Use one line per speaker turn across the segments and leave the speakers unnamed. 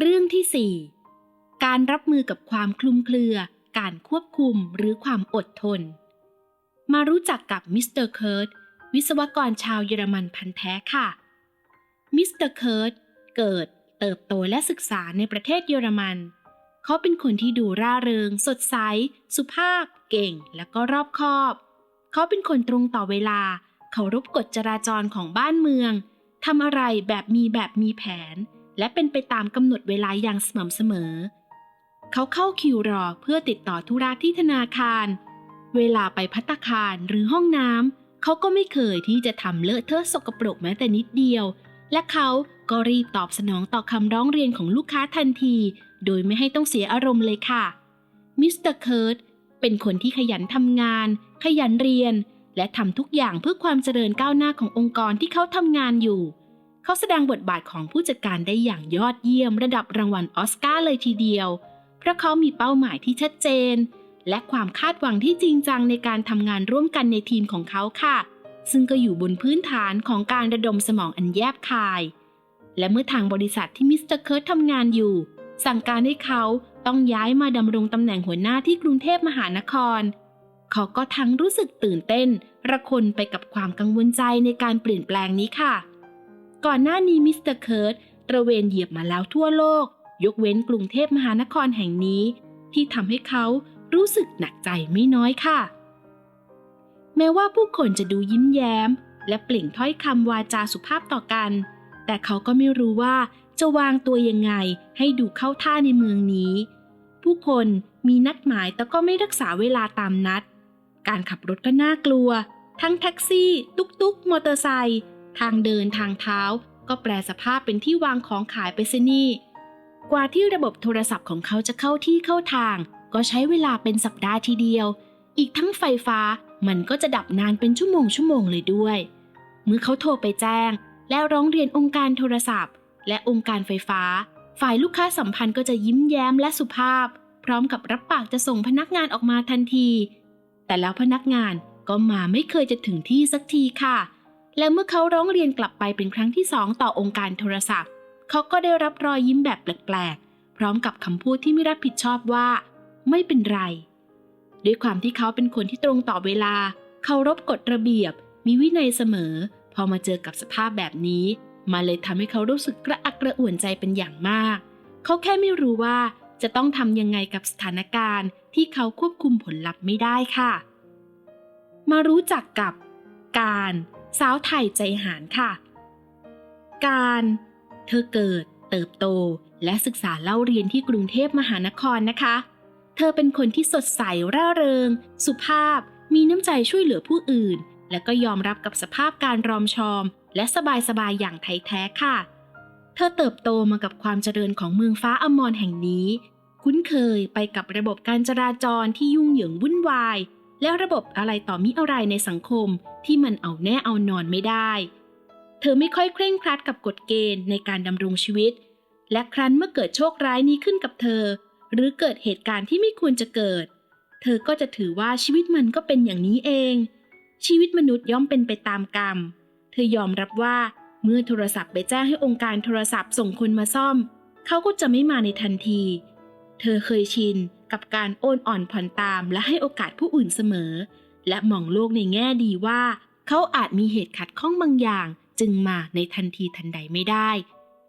เรื่องที่ 4 การรับมือกับความคลุมเครือ การควบคุมหรือความอดทน มารู้จักกับมิสเตอร์เคิร์ตวิศวกรชาวเยอรมันพันแท้ค่ะ มิสเตอร์เคิร์ตเกิดเติบโตและศึกษาในประเทศเยอรมัน เขาเป็นคนที่ดูร่าเริง สดใส สุภาพ เก่ง และก็รอบคอบ เขาเป็นคนตรงต่อเวลา เคารพกฎจราจรของบ้านเมืองทำอะไรแบบมีแบบมีแผน และเป็นไปตามกำหนดเวลาอย่างสม่ำเสมอ เขาเข้าคิวรอเพื่อติดต่อธุระที่ธนาคาร เวลาไปพัตตาคารหรือห้องน้ำเขาก็ไม่เคยที่จะทำเลอะเทอะสกปรกแม้แต่นิดเดียว และเขาก็รีบตอบสนองต่อคำร้องเรียนของลูกค้าทันที โดยไม่ให้ต้องเสียอารมณ์เลยค่ะ มิสเตอร์เคิร์ตเป็นคนที่ขยันทำงาน ขยันเรียน และทำทุกอย่างเพื่อความเจริญก้าวหน้าขององค์กรที่เขาทำงานอยู่เขาแสดงบทบาทของผู้จัดการได้อย่างยอดเยี่ยมระดับรางวัลออสการ์เลยทีเดียว เพราะเขามีเป้าหมายที่ชัดเจน และความคาดหวังที่จริงจังในการทำงานร่วมกันในทีมของเขาค่ะ ซึ่งก็อยู่บนพื้นฐานของการระดมสมองอันแยบคาย และเมื่อทางบริษัทที่มิสเตอร์เคิร์ททำงานอยู่ สั่งการให้เขาต้องย้ายมาดำรงตำแหน่งหัวหน้าที่กรุงเทพมหานคร เขาก็ทั้งรู้สึกตื่นเต้น ระคนไปกับความกังวลใจในการเปลี่ยนแปลงนี้ค่ะ ก่อนหน้านี้มิสเตอร์เคิร์ตตระเวนเหยียบมาแล้วทั่วโลก ยกเว้นกรุงเทพมหานครแห่งนี้ ที่ทำให้เขารู้สึกหนักใจไม่น้อยค่ะ แม้ว่าผู้คนจะดูยิ้มแย้ม และเปล่งถ้อยคำวาจาสุภาพต่อกัน แต่เขาก็ไม่รู้ว่าจะวางตัวยังไงให้ดูเข้าท่าในเมืองนี้ ผู้คนมีนัดหมายแต่ก็ไม่รักษาเวลาตามนัด การขับรถก็น่ากลัว ทั้งแท็กซี่ ตุกตุกมอเตอร์ไซค์ ทางเดินทางเท้า ก็แปลสภาพเป็นที่วางของขายไปซะนี่ กว่าที่ระบบโทรศัพท์ของเขาจะเข้าที่เข้าทาง ก็ใช้เวลาเป็นสัปดาห์ทีเดียว อีกทั้งไฟฟ้ามันก็จะดับนานเป็นชั่วโมงชั่วโมงเลยด้วย เมื่อเขาโทรไปแจ้ง และร้องเรียนองค์การโทรศัพท์ และองค์การไฟฟ้า ฝ่ายลูกค้าสัมพันธ์ก็จะยิ้มแย้มและสุภาพ พร้อมกับรับปากจะส่งพนักงานออกมาทันที แต่แล้วพนักงานก็มาไม่เคยจะถึงที่สักทีค่ะ และเมื่อเขาร้องเรียนกลับไปเป็นครั้งที่สองต่อองค์การโทรศัพท์ เขาก็ได้รับรอยยิ้มแบบแปลกๆ พร้อมกับคำพูดที่ไม่รับผิดชอบว่า ไม่เป็นไร ด้วยความที่เขาเป็นคนที่ตรงต่อเวลา เคารพกฎระเบียบ มีวินัยเสมอ พอมาเจอกับสภาพแบบนี้ มาเลยทำให้เขารู้สึกกระอักกระอ่วนใจเป็นอย่างมาก เขาแค่ไม่รู้ว่าจะต้องทำยังไงกับสถานการณ์ที่เขาควบคุมผลลัพธ์ไม่ได้ค่ะ มารู้จักกับการ สาวไทยใจหารค่ะ การ เธอเกิด เติบโต และศึกษาเล่าเรียนที่กรุงเทพมหานครนะคะ เธอเป็นคนที่สดใสร่าเริง สุภาพ มีน้ำใจช่วยเหลือผู้อื่น และก็ยอมรับกับสภาพการรอมชอม และสบายๆอย่างไทยแท้ค่ะ เธอเติบโตมากับความเจริญของเมืองฟ้าอมรแห่งนี้ คุ้นเคยไปกับระบบการจราจรที่ยุ่งเหยิงวุ่นวาย และระบบอะไรต่อมิอะไรในสังคมที่มันเอาแน่เอานอนไม่ได้ เธอไม่ค่อยเคร่งครัดกับกฎเกณฑ์ในการดำรงชีวิต และครั้นเมื่อเกิดโชคร้ายนี้ขึ้นกับเธอ หรือเกิดเหตุการณ์ที่ไม่ควรจะเกิด เธอก็จะถือว่าชีวิตมันก็เป็นอย่างนี้เอง ชีวิตมนุษย์ย่อมเป็นไปตามกรรม เธอยอมรับว่าเมื่อโทรศัพท์ไปแจ้งให้องค์การโทรศัพท์ส่งคนมาซ่อม เขาก็จะไม่มาในทันที เธอเคยชิน กับการโอนอ่อนผ่อนตามและให้โอกาสผู้อื่นเสมอ และมองโลกในแง่ดีว่า เขาอาจมีเหตุขัดข้องบางอย่าง จึงมาในทันทีทันใดไม่ได้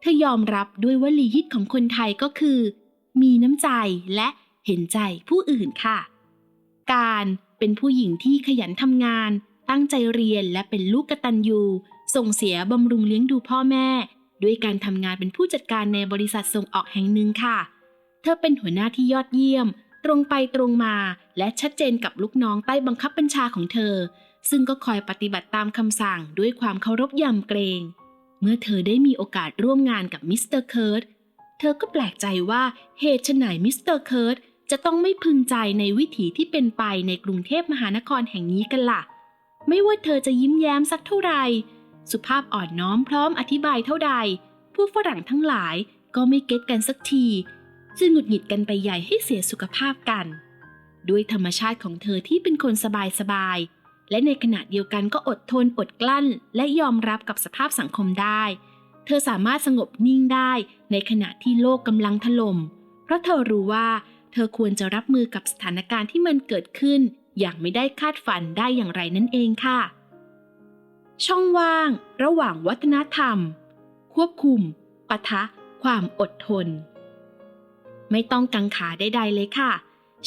เธอยอมรับด้วยวลีฮิตของคนไทยก็คือ มีน้ำใจและเห็นใจผู้อื่นค่ะ การเป็นผู้หญิงที่ขยันทำงาน ตั้งใจเรียนและเป็นลูกกตัญญูส่งเสียบำรุงเลี้ยงดูพ่อแม่ ด้วยการทำงานเป็นผู้จัดการในบริษัทส่งออกแห่งหนึ่งค่ะเธอเป็นหัวหน้าที่ยอดเยี่ยม ตรงไปตรงมาและชัดเจนกับลูกน้องใต้บังคับบัญชาของเธอ ซึ่งก็คอยปฏิบัติตามคำสั่งด้วยความเคารพยำเกรง เมื่อเธอได้มีโอกาสร่วมงานกับมิสเตอร์เคิร์ตเธอก็แปลกใจว่าเหตุไฉนมิสเตอร์เคิร์ตจะต้องไม่พึงใจในวิถีที่เป็นไปในกรุงเทพมหานครแห่งนี้กันล่ะ ไม่ว่าเธอจะยิ้มแย้มสักเท่าไหร่สุภาพอ่อนน้อมพร้อมอธิบายเท่าใด ผู้ฝรั่งทั้งหลายก็ไม่เก็ตกันสักที จึงหงุดหงิดกันไปใหญ่ให้เสียสุขภาพกัน ด้วยธรรมชาติของเธอที่เป็นคนสบายๆ และในขณะเดียวกันก็อดทนอดกลั้น และยอมรับกับสภาพสังคมได้เเธอสามารถสงบนิ่งได้ในขณะที่โลกกำลังถล่ม เพราะเธอรู้ว่า เธอควรจะรับมือกับสถานการณ์ที่มันเกิดขึ้น อย่างไม่ได้คาดฝันได้อย่างไรนั่นเองค่ะ ช่องว่าง ระหว่างวัฒนธรรม ควบคุมปะทะ ความอดทน ไม่ต้องกังขาใดๆเลยค่ะ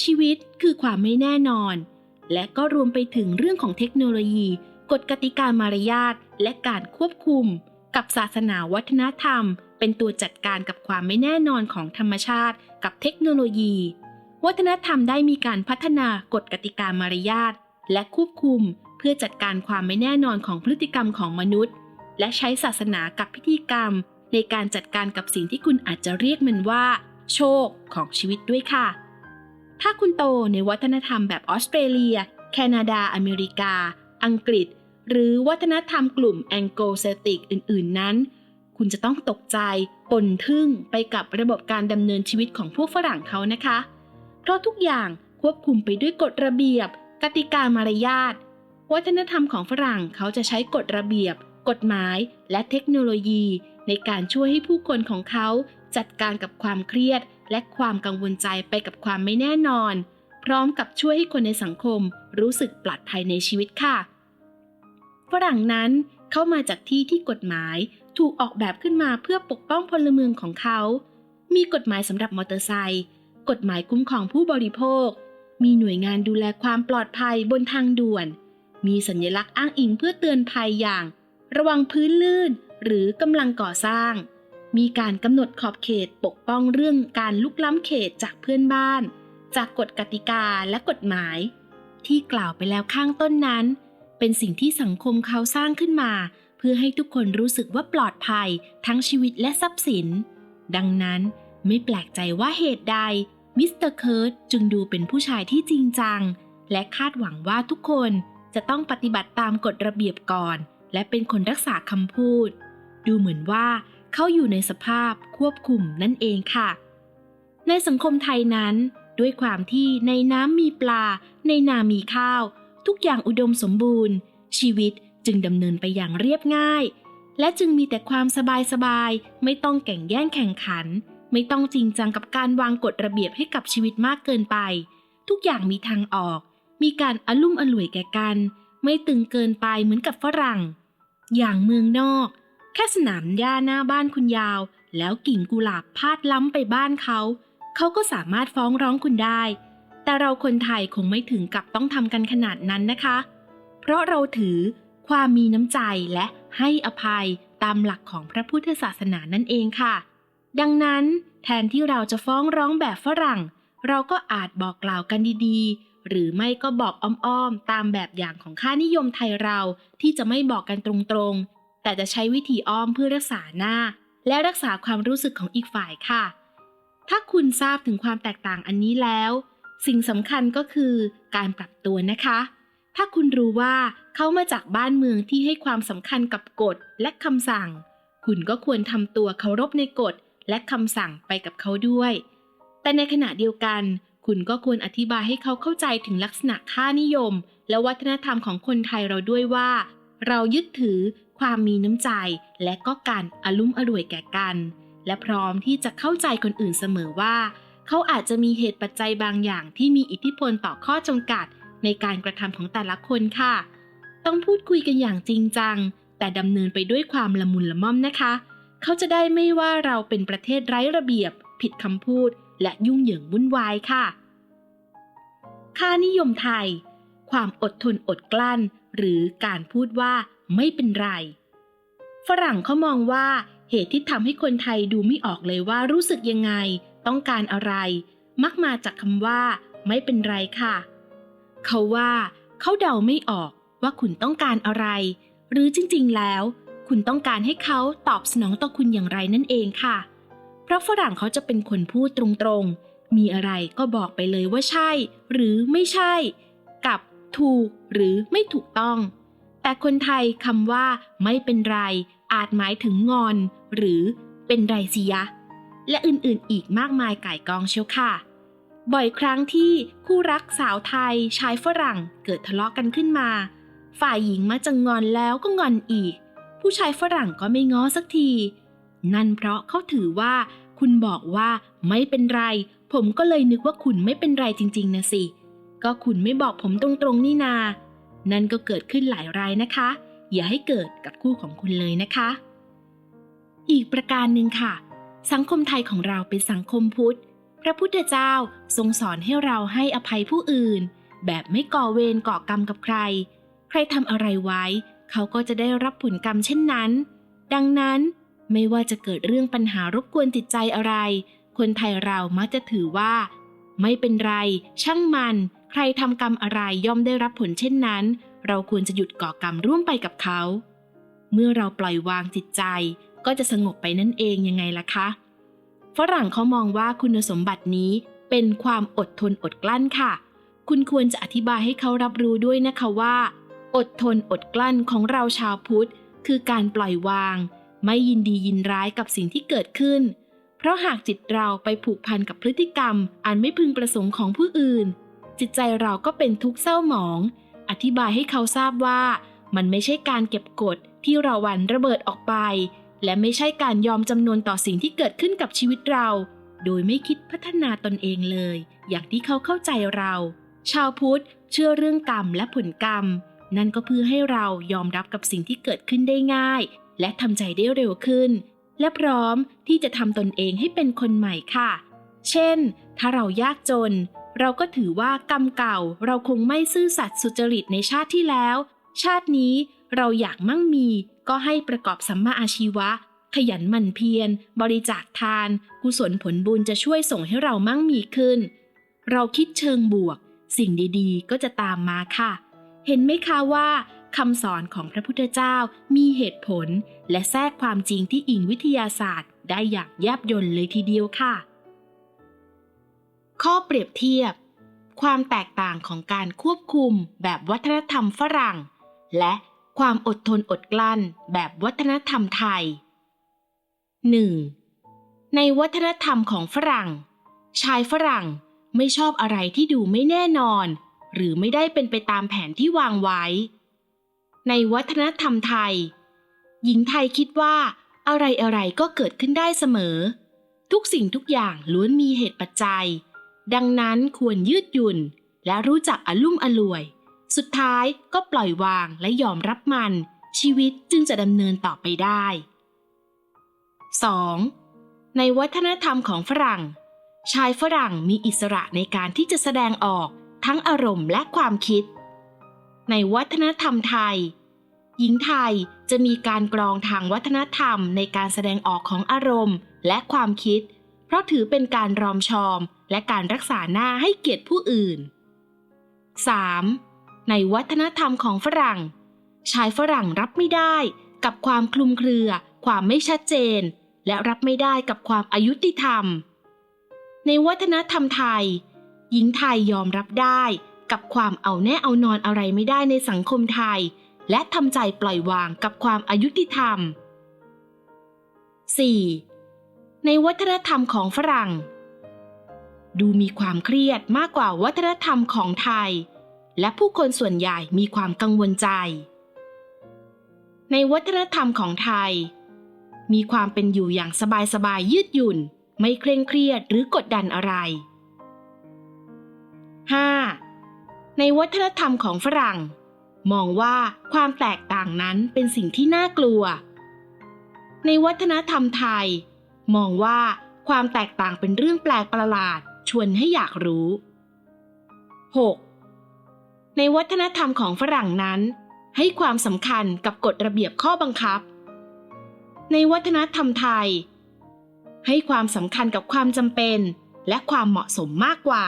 ชีวิตคือความไม่แน่นอน และก็รวมไปถึงเรื่องของเทคโนโลยี กฎกติกามารยาทและการควบคุม กับศาสนาวัฒนธรรม เป็นตัวจัดการกับความไม่แน่นอนของธรรมชาติ กับเทคโนโลยี วัฒนธรรมได้มีการพัฒนากฎกติกามารยาทและควบคุม เพื่อจัดการความไม่แน่นอนของพฤติกรรมของมนุษย์ และใช้ศาสนากับพิธีกรรม ในการจัดการกับสิ่งที่คุณอาจจะเรียกมันว่า โชคของชีวิตด้วยค่ะ ถ้าคุณโตในวัฒนธรรมแบบออสเตรเลีย แคนาดา อเมริกา อังกฤษ หรือวัฒนธรรมกลุ่มแองโกลเซติกอื่น ๆ นั้น คุณจะต้องตกใจปนทึ่งไปกับระบบการดำเนินชีวิตของพวกฝรั่งเขานะคะ เพราะทุกอย่างควบคุมไปด้วยกฎระเบียบ กติกามารยาท วัฒนธรรมของฝรั่งเขาจะใช้กฎระเบียบ กฎหมาย และเทคโนโลยี ในการช่วยให้ผู้คนของเขา จัดการกับความเครียด และความกังวลใจไปกับความไม่แน่นอน พร้อมกับช่วยให้คนในสังคมรู้สึกปลอดภัยในชีวิตค่ะ ฝรั่งนั้นเข้ามาจากที่ที่กฎหมายถูกออกแบบขึ้นมาเพื่อปกป้องพลเมืองของเขา มีกฎหมายสำหรับมอเตอร์ไซค์ กฎหมายคุ้มครองผู้บริโภค มีหน่วยงานดูแลความปลอดภัยบนทางด่วน มีสัญลักษณ์อ้างอิงเพื่อเตือนภัยอย่าง ระวังพื้นลื่นหรือกำลังก่อสร้าง มีการกำหนดขอบเขตปกป้องเรื่องการลุกล้ำเขตจากเพื่อนบ้าน จากกฎกติกาและกฎหมาย ที่กล่าวไปแล้วข้างต้นนั้น เป็นสิ่งที่สังคมเขาสร้างขึ้นมา เพื่อให้ทุกคนรู้สึกว่าปลอดภัยทั้งชีวิตและทรัพย์สิน ดังนั้นไม่แปลกใจว่าเหตุใดมิสเตอร์เคิร์ตจึงดูเป็นผู้ชายที่จริงจัง และคาดหวังว่าทุกคนจะต้องปฏิบัติตามกฎระเบียบก่อน และเป็นคนรักษาคำพูด ดูเหมือนว่า เข้าอยู่ในสภาพควบคุมนั่นเองค่ะ ในสังคมไทยนั้น ด้วยความที่ในน้ำมีปลา ในนามีข้าว ทุกอย่างอุดมสมบูรณ์ ชีวิตจึงดำเนินไปอย่างเรียบง่าย และจึงมีแต่ความสบายสบายไม่ต้องแข่งแย่งแข่งขัน ไม่ต้องจริงจังกับการวางกฎระเบียบให้กับชีวิตมากเกินไป ทุกอย่างมีทางออก มีการอลุ่มอล่วยแก่กัน ไม่ตึงเกินไปเหมือนกับฝรั่ง อย่างเมืองนอก แค่สนามหญ้าหน้าบ้านคุณยาว แล้วกิ่งกุหลาบพาดล้ำไปบ้านเขา เขาก็สามารถฟ้องร้องคุณได้ แต่เราคนไทยคงไม่ถึงกับต้องทำกันขนาดนั้นนะคะ เพราะเราถือความมีน้ำใจและให้อภัยตามหลักของพระพุทธศาสนานั่นเองค่ะ ดังนั้นแทนที่เราจะฟ้องร้องแบบฝรั่ง เราก็อาจบอกกล่าวกันดีๆ หรือไม่ก็บอกอ้อมๆ ตามแบบอย่างของค่านิยมไทยเราที่จะไม่บอกกันตรงๆ แต่จะใช้วิธีอ้อมเพื่อรักษาหน้า และรักษาความรู้สึกของอีกฝ่ายค่ะ ถ้าคุณทราบถึงความแตกต่างอันนี้แล้ว สิ่งสำคัญก็คือการปรับตัวนะคะ ถ้าคุณรู้ว่าเขามาจากบ้านเมืองที่ให้ความสำคัญกับกฎและคำสั่ง คุณก็ควรทำตัวเคารพในกฎและคำสั่งไปกับเขาด้วย แต่ในขณะเดียวกัน คุณก็ควรอธิบายให้เขาเข้าใจถึงลักษณะค่านิยม และวัฒนธรรมของคนไทยเราด้วยว่า เรายึดถือ ความมีน้ำใจ และก็การอารมอร่วยแก่กัน และพร้อมที่จะเข้าใจคนอื่นเสมอว่า เขาอาจจะมีเหตุปัจจัยบางอย่างที่มีอิทธิพลต่อข้อจำกัด ในการกระทำของแต่ละคนค่ะ ต้องพูดคุยกันอย่างจริงจัง แต่ดำเนินไปด้วยความละมุนละม่อมนะคะ เขาจะได้ไม่ว่าเราเป็นประเทศไร้ระเบียบ ผิดคำพูด และยุ่งเหยิงวุ่นวายค่ะ ค่านิยมไทย ความอดทนอดกลั้น หรือการพูดว่า ไม่เป็นไร ฝรั่งเขามองว่าเหตุที่ทำให้คนไทยดูไม่ออกเลยว่ารู้สึกยังไง ต้องการอะไร มักมาจากคำว่า ไม่เป็นไรค่ะ เขาว่าเขาเดาไม่ออกว่าคุณต้องการอะไร หรือจริงๆแล้ว คุณต้องการให้เขาตอบสนองต่อคุณอย่างไรนั่นเองค่ะ เพราะฝรั่งเขาจะเป็นคนพูดตรงๆ มีอะไรก็บอกไปเลยว่าใช่ หรือไม่ใช่ กับถูกหรือไม่ถูกต้อง แต่คนไทยคำว่าไม่เป็นไร อาจหมายถึงงอน หรือเป็นไรสิยะ และอื่นๆอีกมากมายก่ายกองเชียวค่ะ บ่อยครั้งที่คู่รักสาวไทยชายฝรั่งเกิดทะเลาะกันขึ้นมา ฝ่ายหญิงมักจะงอนแล้วก็งอนอีก ผู้ชายฝรั่งก็ไม่ง้อสักที นั่นเพราะเขาถือว่า คุณบอกว่าไม่เป็นไร ผมก็เลยนึกว่าคุณไม่เป็นไรจริง ๆนะสิ ก็คุณไม่บอกผมตรงๆนี่นา นั่นก็เกิดขึ้นหลายรายนะคะ อย่าให้เกิดกับคู่ของคุณเลยนะคะ อีกประการหนึ่งค่ะ สังคมไทยของเราเป็นสังคมพุทธ พระพุทธเจ้าทรงสอนให้เราให้อภัยผู้อื่น แบบไม่ก่อเวรก่อกรรมกับใคร ใครทำอะไรไว้ เขาก็จะได้รับผลกรรมเช่นนั้น ดังนั้นไม่ว่าจะเกิดเรื่องปัญหารบกวนจิตใจอะไร คนไทยเรามักจะถือว่า ไม่เป็นไร ช่างมัน ใครทำกรรมอะไรย่อมได้รับผลเช่นนั้น เราควรจะหยุดก่อกรรมร่วมไปกับเขา เมื่อเราปล่อยวางจิตใจก็จะสงบไปนั่นเองยังไงล่ะคะ ฝรั่งเขามองว่าคุณสมบัตินี้เป็นความอดทนอดกลั้นค่ะ คุณควรจะอธิบายให้เขารับรู้ด้วยนะคะว่า อดทนอดกลั้นของเราชาวพุทธ คือการปล่อยวาง ไม่ยินดียินร้ายกับสิ่งที่เกิดขึ้น เพราะหากจิตเราไปผูกพันกับพฤติกรรม อันไม่พึงประสงค์ของผู้อื่น จิตใจเราก็เป็นทุกข์เศร้าหมอง อธิบายให้เขาทราบว่ามันไม่ใช่การเก็บกดที่เราหวันระเบิดออกไป และไม่ใช่การยอมจำนวนต่อสิ่งที่เกิดขึ้นกับชีวิตเรา โดยไม่คิดพัฒนาตนเองเลย อย่างที่เขาเข้าใจเรา ชาวพุทธเชื่อเรื่องกรรมและผลกรรม นั่นก็เพื่อให้เรายอมรับกับสิ่งที่เกิดขึ้นได้ง่าย และทำใจได้เร็วขึ้น และพร้อมที่จะทำตนเองให้เป็นคนใหม่ค่ะ เช่น ถ้าเรายากจน เราก็ถือว่ากรรมเก่าเราคงไม่ซื่อสัตย์สุจริตในชาติที่แล้ว ชาตินี้เราอยากมั่งมี ก็ให้ประกอบสัมมาอาชีวะ ขยันหมั่นเพียร บริจาคทาน กุศลผลบุญจะช่วยส่งให้เรามั่งมีขึ้น เราคิดเชิงบวก สิ่งดีๆ ก็จะตามมาค่ะ เห็นไหมคะว่าคำสอนของพระพุทธเจ้ามีเหตุผล และแทรกความจริงที่อิงวิทยาศาสตร์ ได้อย่างแยบยลเลยทีเดียวค่ะ ข้อเปรียบเทียบ ความแตกต่างของการควบคุมแบบวัฒนธรรมฝรั่ง และความอดทนอดกลั้นแบบวัฒนธรรมไทย 1. ในวัฒนธรรมของฝรั่ง ชายฝรั่งไม่ชอบอะไรที่ดูไม่แน่นอน หรือไม่ได้เป็นไปตามแผนที่วางไว้ ในวัฒนธรรมไทย หญิงไทยคิดว่าอะไรอะไรก็เกิดขึ้นได้เสมอ ทุกสิ่งทุกอย่างล้วนมีเหตุปัจจัย ดังนั้นควรยืดหยุ่น และรู้จักอลุ่มอล่วย สุดท้ายก็ปล่อยวางและยอมรับมัน ชีวิตจึงจะดำเนินต่อไปได้ 2. ในวัฒนธรรมของฝรั่ง ชายฝรั่งมีอิสระในการที่จะแสดงออกทั้งอารมณ์และความคิด ในวัฒนธรรมไทย หญิงไทยจะมีการกรองทางวัฒนธรรมในการแสดงออกของอารมณ์และความคิด เพราะถือเป็นการรอมชอม และการรักษาหน้าให้เกียรติผู้อื่น 3. ในวัฒนธรรมของฝรั่ง ชายฝรั่งรับไม่ได้กับความคลุมเครือ ความไม่ชัดเจน และรับไม่ได้กับความอายุติธรรม ในวัฒนธรรมไทย หญิงไทยยอมรับได้กับความเอาแน่เอานอนอะไรไม่ได้ในสังคมไทย และทำใจปล่อยวางกับความอายุติธรรม 4. ในวัฒนธรรมของฝรั่ง ดูมีความเครียดมากกว่าวัฒนธรรมของไทย และผู้คนส่วนใหญ่มีความกังวลใจ ในวัฒนธรรมของไทย มีความเป็นอยู่อย่างสบายๆยืดหยุ่น ไม่เคร่งเครียดหรือกดดันอะไร 5. ในวัฒนธรรมของฝรั่ง มองว่าความแตกต่างนั้นเป็นสิ่งที่น่ากลัว ในวัฒนธรรมไทย มองว่าความแตกต่างเป็นเรื่องแปลกประหลาดชวนให้อยากรู้ 6. ในวัฒนธรรมของฝรั่งนั้น ให้ความสำคัญกับกฎระเบียบข้อบังคับ ในวัฒนธรรมไทย ให้ความสำคัญกับความจำเป็นและความเหมาะสมมากกว่า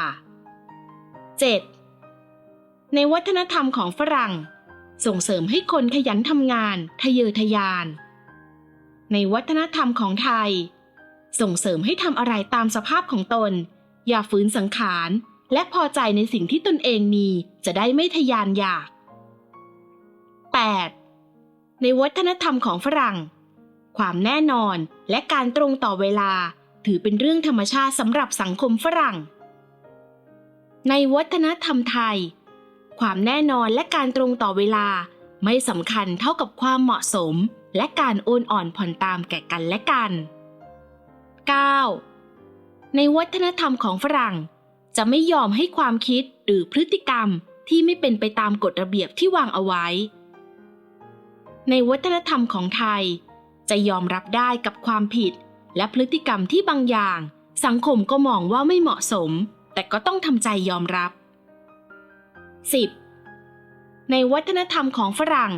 7. ในวัฒนธรรมของฝรั่ง ส่งเสริมให้คนขยันทำงานทะเยอทะยาน ในวัฒนธรรมของไทย ส่งเสริมให้ทำอะไรตามสภาพของตน อย่าฝืนสังขาร และพอใจในสิ่งที่ตนเองมีจะได้ไม่ทะยานอยาก 8. ในวัฒนธรรมของฝรั่ง ความแน่นอนและการตรงต่อเวลาถือเป็นเรื่องธรรมชาติสำหรับสังคมฝรั่ง ในวัฒนธรรมไทย ความแน่นอนและการตรงต่อเวลาไม่สำคัญเท่ากับความเหมาะสม และการโอนอ่อนผ่อนตามแก่กันและกัน 9. ในวัฒนธรรมของฝรั่ง จะไม่ยอมให้ความคิดหรือพฤติกรรมที่ไม่เป็นไปตามกฎระเบียบที่วางเอาไว้ ในวัฒนธรรมของไทย จะยอมรับได้กับความผิด และพฤติกรรมที่บางอย่าง สังคมก็มองว่าไม่เหมาะสม แต่ก็ต้องทำใจยอมรับ 10. ในวัฒนธรรมของฝรั่ง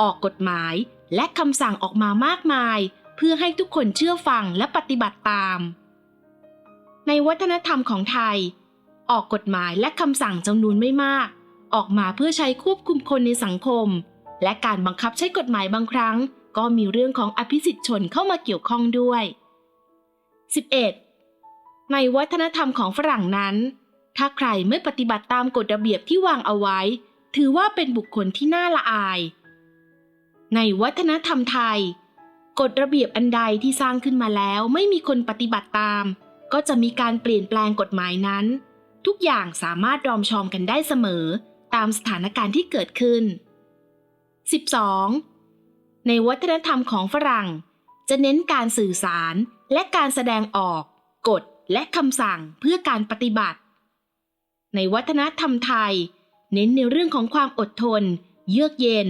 ออกกฎหมายและคำสั่งออกมามากมาย เพื่อให้ทุกคนเชื่อฟังและปฏิบัติตาม ในวัฒนธรรมของไทย ออกกฎหมายและคำสั่งจำนวนไม่มาก ออกมาเพื่อใช้ควบคุมคนในสังคม และการบังคับใช้กฎหมายบางครั้ง ก็มีเรื่องของอภิสิทธิชนเข้ามาเกี่ยวข้องด้วย 11. ในวัฒนธรรมของฝรั่งนั้น ถ้าใครไม่ปฏิบัติตามกฎระเบียบที่วางเอาไว้ ถือว่าเป็นบุคคลที่น่าละอาย ในวัฒนธรรมไทย กฎระเบียบอันใดที่สร้างขึ้นมาแล้วไม่มีคนปฏิบัติตาม ก็จะมีการเปลี่ยนแปลงกฎหมายนั้น ทุกอย่างสามารถรอมชอมกันได้เสมอ ตามสถานการณ์ที่เกิดขึ้น 12. ในวัฒนธรรมของฝรั่ง จะเน้นการสื่อสารและการแสดงออก กฎและคำสั่งเพื่อการปฏิบัติ ในวัฒนธรรมไทย เน้นในเรื่องของความอดทน เยือกเย็น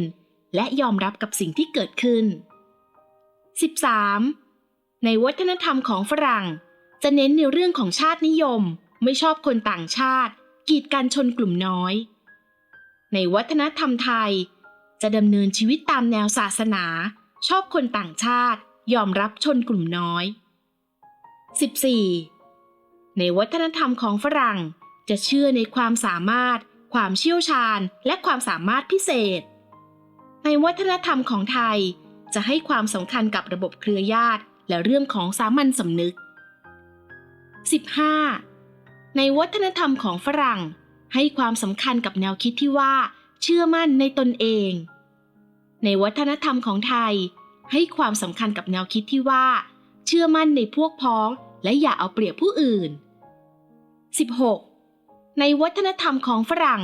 และยอมรับกับสิ่งที่เกิดขึ้น 13. ในวัฒนธรรมของฝรั่ง จะเน้นในเรื่องของชาตินิยม ไม่ชอบคนต่างชาติ กีดกันชนกลุ่มน้อย ในวัฒนธรรมไทย จะดำเนินชีวิตตามแนวศาสนา ชอบคนต่างชาติ ยอมรับชนกลุ่มน้อย 14. ในวัฒนธรรมของฝรั่งจะเชื่อในความสามารถ ความเชี่ยวชาญ และความสามารถพิเศษ ในวัฒนธรรมของไทย จะให้ความสำคัญกับระบบเครือญาติ และเรื่องของสามัญสำนึก 15. ในวัฒนธรรมของฝรั่ง ให้ความสำคัญกับแนวคิดที่ว่า เชื่อมั่นในตนเอง ในวัฒนธรรมของไทย ให้ความสำคัญกับแนวคิดที่ว่า เชื่อมั่นในพวกพ้อง และอย่าเอาเปรียบผู้อื่น 16. ในวัฒนธรรมของฝรั่ง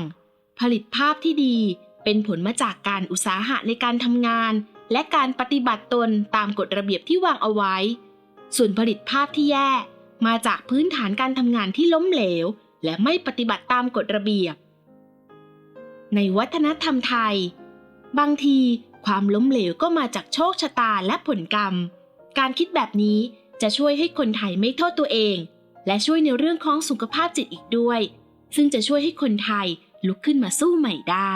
ผลิตภาพที่ดีเป็นผลมาจากการอุตสาหะในการทำงาน และการปฏิบัติตนตามกฎระเบียบที่วางเอาไว้ ส่วนผลิตภาพที่แย่มาจากพื้นฐานการทำงานที่ล้มเหลว และไม่ปฏิบัติตามกฎระเบียบ ในวัฒนธรรมไทย บางทีความล้มเหลวก็มาจากโชคชะตาและผลกรรม การคิดแบบนี้จะช่วยให้คนไทยไม่โทษตัวเอง และช่วยในเรื่องของสุขภาพจิตอีกด้วย ซึ่งจะช่วยให้คนไทยลุกขึ้นมาสู้ใหม่ได้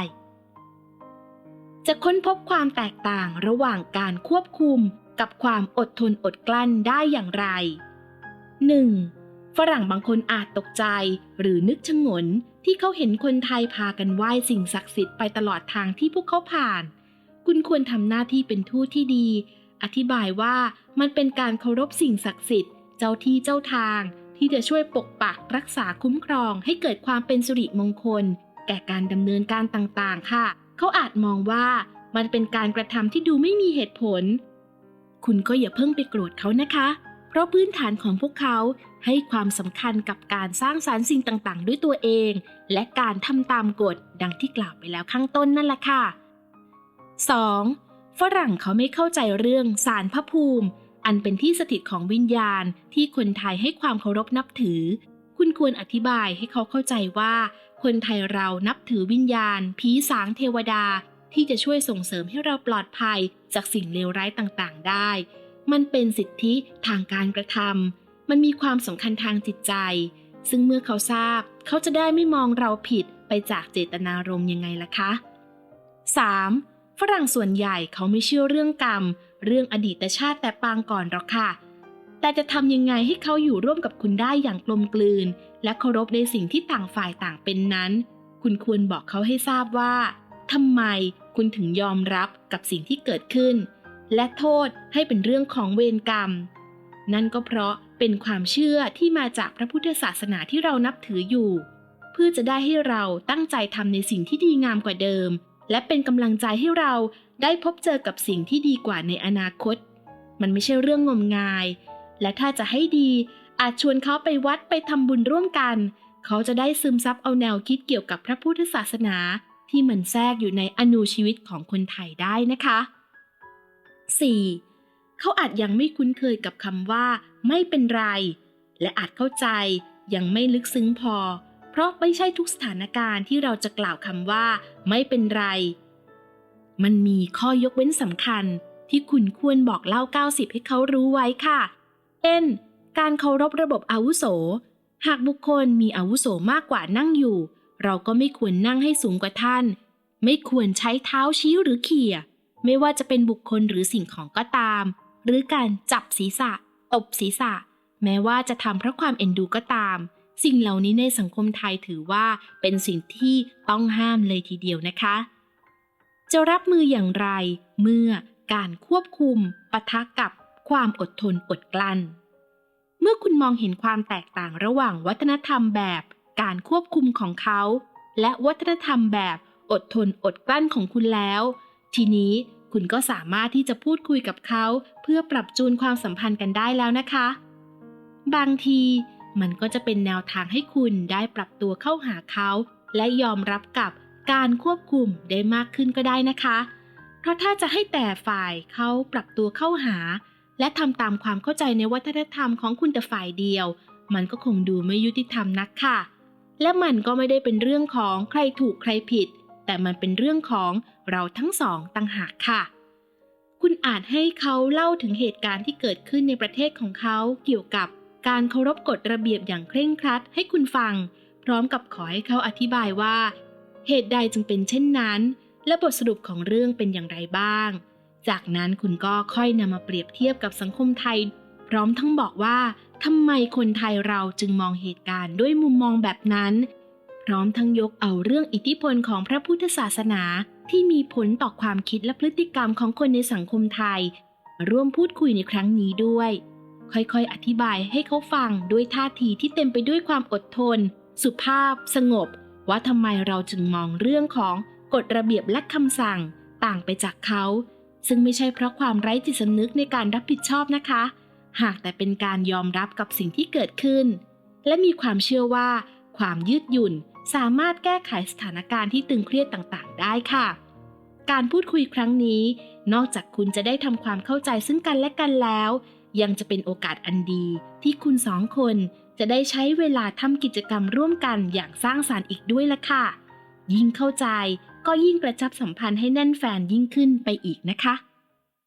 จะค้นพบความแตกต่างระหว่างการควบคุมกับความอดทนอดกลั้นได้อย่างไร 1. ฝรั่งบางคนอาจตกใจหรือนึกชงนที่เขาเห็นคนไทยพากันไหว้สิ่งศักดิ์สิทธิ์ไปตลอดทางที่พวกเขาผ่าน คุณควรทำหน้าที่เป็นทูตที่ดี อธิบายว่ามันเป็นการเคารพสิ่งศักดิ์สิทธิ์ เจ้าที่เจ้าทาง ที่จะช่วยปกปักรักษาคุ้มครองให้เกิดความเป็นสิริมงคล แก่การดำเนินการต่างๆ ค่ะ เขาอาจมองว่ามันเป็นการกระทำที่ดูไม่มีเหตุผล คุณก็อย่าเพิ่งไปโกรธเขานะคะ เพราะพื้นฐานของพวกเขาให้ความสำคัญกับการสร้างสารรค์สิ่งต่างๆ ด้วยตัวเอง และการทำตามกฎดังที่กล่าวไปแล้วข้างต้นนั่นแหละค่ะ 2. ฝรั่งเขาไม่เข้าใจเรื่องสารพระภูมิ อันเป็นที่สถิตของวิญญาณที่คนไทยให้ความเคารพนับถือ คุณควรอธิบายให้เขาเข้าใจว่า คนไทยเรานับถือวิญญาณ ผีสางเทวดา ที่จะช่วยส่งเสริมให้เราปลอดภัยจากสิ่งเลวร้ายต่างๆ ได้ มันเป็นสิทธิทางการกระทำมันมีความสำคัญทางจิตใจ ซึ่งเมื่อเขาทราบ เขาจะได้ไม่มองเราผิดไปจากเจตนารมณ์ยังไงล่ะคะ 3. ฝรั่งส่วนใหญ่เขาไม่เชื่อเรื่องกรรม เรื่องอดีตชาติแต่ปางก่อนหรอกค่ะ แต่จะทำยังไงให้เขาอยู่ร่วมกับคุณได้อย่างกลมกลืน และเคารพในสิ่งที่ต่างฝ่ายต่างเป็นนั้น คุณควรบอกเขาให้ทราบว่าทำไมคุณถึงยอมรับกับสิ่งที่เกิดขึ้น และโทษให้เป็นเรื่องของเวรกรรม นั่นก็เพราะเป็นความเชื่อที่มาจากพระพุทธศาสนาที่เรานับถืออยู่ เพื่อจะได้ให้เราตั้งใจทำในสิ่งที่ดีงามกว่าเดิม และเป็นกำลังใจให้เราได้พบเจอกับสิ่งที่ดีกว่าในอนาคต มันไม่ใช่เรื่องงมงาย และถ้าจะให้ดี อาจชวนเขาไปวัดไปทำบุญร่วมกัน เขาจะได้ซึมซับเอาแนวคิดเกี่ยวกับพระพุทธศาสนา ที่มันแทรกอยู่ในอนูชีวิตของคนไทยได้นะคะ 4. เขาอาจยังไม่คุ้นเคยกับคำว่า ไม่เป็นไร และอาจเข้าใจยังไม่ลึกซึ้งพอ เพราะไม่ใช่ทุกสถานการณ์ที่เราจะกล่าวคำว่า ไม่เป็นไร มันมีข้อยกเว้นสำคัญที่คุณควรบอกเล่า 90 ให้เขารู้ไว้ค่ะ เช่น การเคารพระบบอาวุโส หากบุคคลมีอาวุโสมากกว่านั่งอยู่ เราก็ไม่ควรนั่งให้สูงกว่าท่าน ไม่ควรใช้เท้าชี้หรือเขี่ย ไม่ว่าจะเป็นบุคคลหรือสิ่งของก็ตาม หรือการจับศีรษะ ตบศีรษะ แม้ว่าจะทำเพราะความเอ็นดูก็ตาม สิ่งเหล่านี้ในสังคมไทยถือว่าเป็นสิ่งที่ต้องห้ามเลยทีเดียวนะคะ จะรับมืออย่างไร เมื่อการควบคุมปะทะกับ ความอดทนอดกลั้น เมื่อคุณมองเห็นความแตกต่างระหว่างวัฒนธรรมแบบการควบคุมของเขา และวัฒนธรรมแบบอดทนอดกลั้นของคุณแล้ว ทีนี้คุณก็สามารถที่จะพูดคุยกับเขา เพื่อปรับจูนความสัมพันธ์กันได้แล้วนะคะ บางทีมันก็จะเป็นแนวทางให้คุณได้ปรับตัวเข้าหาเขา และยอมรับกับการควบคุมได้มากขึ้นก็ได้นะคะ เพราะถ้าจะให้แต่ฝ่ายเขาปรับตัวเข้าหา และทำตามความเข้าใจในวัฒนธรรมของคุณแต่ฝ่ายเดียว มันก็คงดูไม่ยุติธรรมนักค่ะ และมันก็ไม่ได้เป็นเรื่องของใครถูกใครผิด แต่มันเป็นเรื่องของเราทั้งสองต่างหากค่ะ คุณอาจให้เขาเล่าถึงเหตุการณ์ที่เกิดขึ้นในประเทศของเขาเกี่ยวกับการเคารพกฎระเบียบอย่างเคร่งครัดให้คุณฟัง พร้อมกับขอให้เขาอธิบายว่า เหตุใดจึงเป็นเช่นนั้น และบทสรุปของเรื่องเป็นอย่างไรบ้าง จากนั้นคุณก็ค่อยนำมาเปรียบเทียบกับสังคมไทย พร้อมทั้งบอกว่าทำไมคนไทยเราจึงมองเหตุการณ์ด้วยมุมมองแบบนั้น พร้อมทั้งยกเอาเรื่องอิทธิพลของพระพุทธศาสนาที่มีผลต่อความคิดและพฤติกรรมของคนในสังคมไทย ร่วมพูดคุยในครั้งนี้ด้วย ค่อยๆ อธิบายให้เขาฟังด้วยท่าทีที่เต็มไปด้วยความอดทน สุภาพ สงบ ว่าทำไมเราจึงมองเรื่องของกฎระเบียบและคำสั่ง ต่างไปจากเขา ซึ่งไม่ใช่เพราะความไร้จิตสำนึกในการรับผิดชอบนะคะ หากแต่เป็นการยอมรับกับสิ่งที่เกิดขึ้น และมีความเชื่อว่า ความยืดหยุ่นสามารถแก้ไขสถานการณ์ที่ตึงเครียดต่างๆ ได้ค่ะ การพูดคุยครั้งนี้ นอกจากคุณจะได้ทำความเข้าใจซึ่งกันและกันแล้ว ยังจะเป็นโอกาสอันดีที่คุณสองคนจะได้ใช้เวลาทำกิจกรรมร่วมกันอย่างสร้างสารรค์อีกด้วยละค่ะ ยิ่งเข้าใจ ก็ยิ่งกระชับสัมพันธ์ให้แน่นแฟนยิ่งขึ้นไปอีกนะคะ